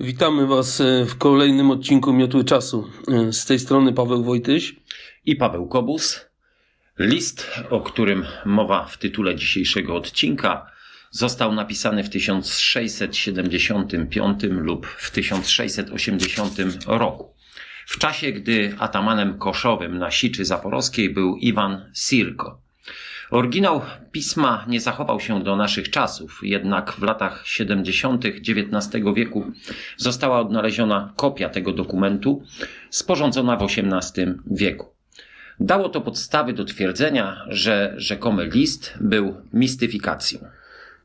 Witamy Was e, w kolejnym odcinku Miotły Czasu. E, Z tej strony Paweł Wojtyś. i Paweł Kobus. List, o którym mowa w tytule dzisiejszego odcinka, został napisany w 1675 lub w 1680 roku. W czasie, gdy atamanem koszowym na Siczy Zaporowskiej był Iwan Sirko. Oryginał pisma nie zachował się do naszych czasów, jednak w latach 70. XIX wieku została odnaleziona kopia tego dokumentu, sporządzona w XVIII wieku. Dało to podstawy do twierdzenia, że rzekomy list był mistyfikacją.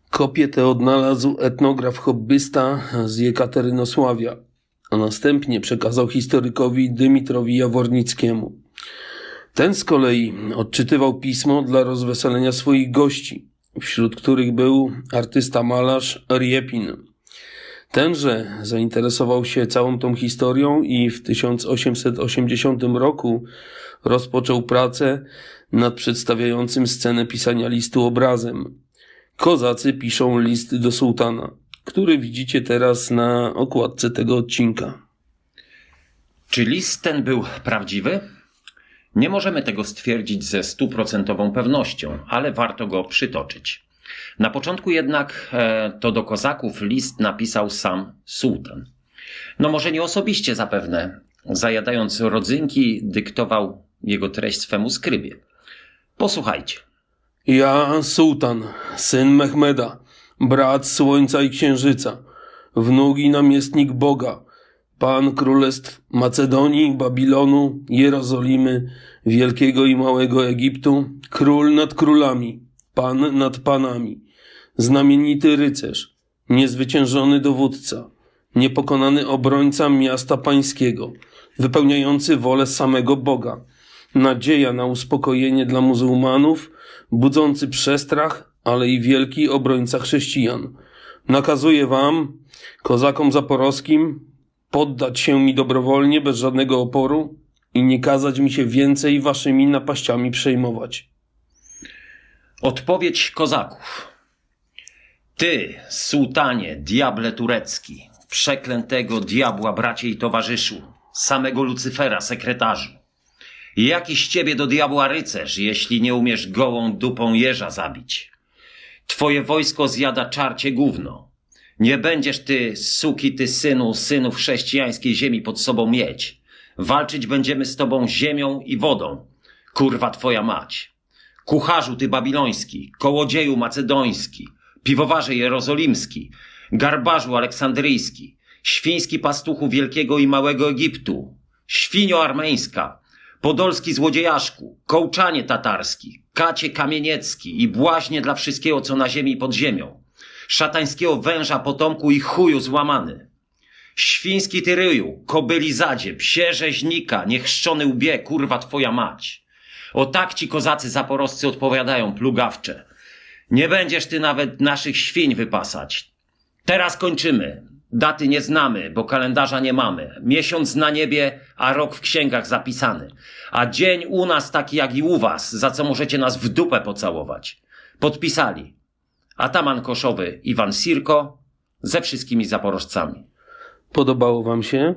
Kopię tę odnalazł etnograf hobbysta z Jekaterynosławia, a następnie przekazał historykowi Dymitrowi Jawornickiemu. Ten z kolei odczytywał pismo dla rozweselenia swoich gości, wśród których był artysta malarz Riepin. Tenże zainteresował się całą tą historią i w 1880 roku rozpoczął pracę nad przedstawiającym scenę pisania listu obrazem. Kozacy piszą list do sułtana, który widzicie teraz na okładce tego odcinka. Czy list ten był prawdziwy? Nie możemy tego stwierdzić ze stuprocentową pewnością, ale warto go przytoczyć. Na początku jednak e, to do kozaków list napisał sam sułtan. No może nie osobiście zapewne, zajadając rodzynki, dyktował jego treść swemu skrybie. Posłuchajcie. Ja, sułtan, syn Mehmeda, brat słońca i księżyca, wnuk i namiestnik Boga, pan królestw Macedonii, Babilonu, Jerozolimy, wielkiego i małego Egiptu, król nad królami, pan nad panami, znamienity rycerz, niezwyciężony dowódca, niepokonany obrońca miasta pańskiego, wypełniający wolę samego Boga, nadzieja na uspokojenie dla muzułmanów, budzący przestrach, ale i wielki obrońca chrześcijan. Nakazuję wam, kozakom zaporowskim, poddać się mi dobrowolnie, bez żadnego oporu i nie kazać mi się więcej waszymi napaściami przejmować. Odpowiedź kozaków. Ty, sułtanie, diable turecki, przeklętego diabła bracie i towarzyszu, samego Lucyfera, sekretarzu. Jakiś ciebie do diabła rycerz, jeśli nie umiesz gołą dupą jeża zabić. Twoje wojsko zjada czarcie gówno. Nie będziesz ty, suki ty synu, synów chrześcijańskiej ziemi pod sobą mieć. Walczyć będziemy z tobą ziemią i wodą. Kurwa twoja mać. Kucharzu ty babiloński, kołodzieju macedoński, piwowarze jerozolimski, garbarzu aleksandryjski, świński pastuchu wielkiego i małego Egiptu, świnio armeńska, podolski złodziejaszku, kołczanie tatarski, kacie kamieniecki i błaźnie dla wszystkiego, co na ziemi pod ziemią, szatańskiego węża potomku i chuju złamany. Świński ty ryju, kobyli zadzie, psie rzeźnika, niechrzczony łbie, kurwa twoja mać. O tak ci kozacy zaporoscy odpowiadają, plugawcze. Nie będziesz ty nawet naszych świń wypasać. Teraz kończymy. Daty nie znamy, bo kalendarza nie mamy. Miesiąc na niebie, a rok w księgach zapisany. A dzień u nas taki jak i u was, za co możecie nas w dupę pocałować. Podpisali. Ataman Koszowy Iwan Sirko ze wszystkimi zaporożcami. Podobało wam się?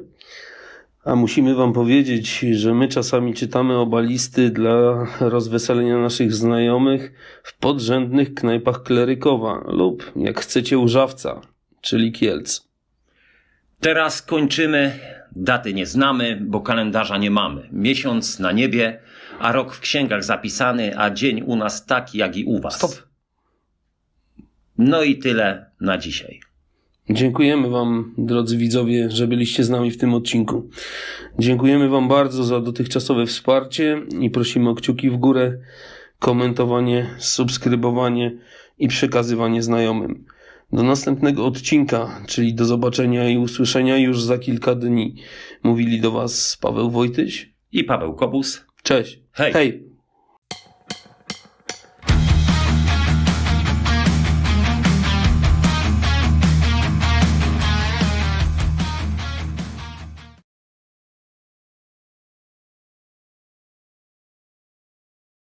A musimy wam powiedzieć, że my czasami czytamy oba listy dla rozweselenia naszych znajomych w podrzędnych knajpach Klerykowa lub, jak chcecie, Użawca, czyli Kielc. Teraz kończymy. Daty nie znamy, bo kalendarza nie mamy. Miesiąc na niebie, a rok w księgach zapisany, a dzień u nas taki jak i u was. Stop. No i tyle na dzisiaj. Dziękujemy Wam, drodzy widzowie, że byliście z nami w tym odcinku. Dziękujemy Wam bardzo za dotychczasowe wsparcie i prosimy o kciuki w górę, komentowanie, subskrybowanie i przekazywanie znajomym. Do następnego odcinka, czyli do zobaczenia i usłyszenia już za kilka dni. Mówili do Was Paweł Wojtyś. I Paweł Kobus. Cześć. Hej. Hej.